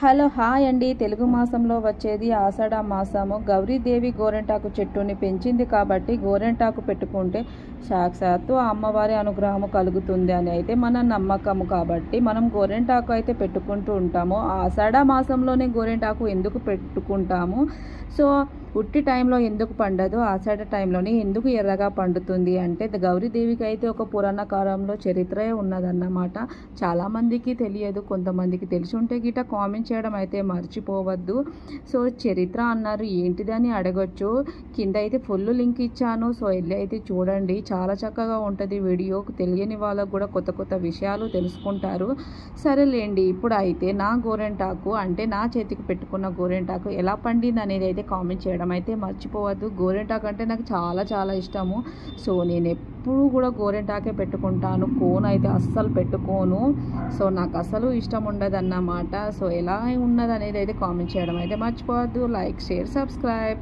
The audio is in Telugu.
హలో హాయ్ అండి. తెలుగు మాసంలో వచ్చేది ఆషాఢ మాసము. గౌరీదేవి గోరెంటాకు చెట్టుని పెంచింది కాబట్టి గోరెంటాకు పెట్టుకుంటే సాక్షాత్తు ఆ అమ్మవారి అనుగ్రహము కలుగుతుంది అని అయితే మన నమ్మకము కాబట్టి మనం గోరెంటాకు అయితే పెట్టుకుంటూ ఉంటాము. ఆషాఢ మాసంలోనే గోరెంటాకు ఎందుకు పెట్టుకుంటాము? సో ఉట్టి టైంలో ఎందుకు పండదు? ఆషాఢ టైంలోనే ఎందుకు ఎర్రగా పండుతుంది? అంటే గౌరీదేవికి అయితే ఒక పురాణ కాలంలో చరిత్రే ఉన్నదన్నమాట. చాలామందికి తెలియదు కొంతమందికి తెలిసి ఉంటే గిట కామెంట్ చేయడం అయితే మర్చిపోవద్దు. సో చరిత్ర అన్నారు ఏంటిదని అడగొచ్చు. కింద అయితే ఫుల్ లింక్ ఇచ్చాను. సో వెళ్ళి అయితే చూడండి. చాలా చక్కగా ఉంటుంది వీడియో. తెలియని వాళ్ళకు కూడా కొత్త కొత్త విషయాలు తెలుసుకుంటారు. సరేలేండి ఇప్పుడు అయితే నా గోరెంటాకు అంటే నా చేతికి పెట్టుకున్న గోరెంటాకు ఎలా పండింది అనేది అయితే కామెంట్ చేయడం చేయడం అయితే మర్చిపోవద్దు. గోరింటాకు అంటే నాకు చాలా చాలా ఇష్టము. సో నేను ఎప్పుడు కూడా గోరెంటాకే పెట్టుకుంటాను. కోన్ అయితే అస్సలు పెట్టుకోను. సో నాకు అసలు ఇష్టం ఉండదు అన్నమాట సో ఎలా ఉన్నది అనేది అయితే కామెంట్ చేయడం అయితే మర్చిపోవద్దు. Like share subscribe.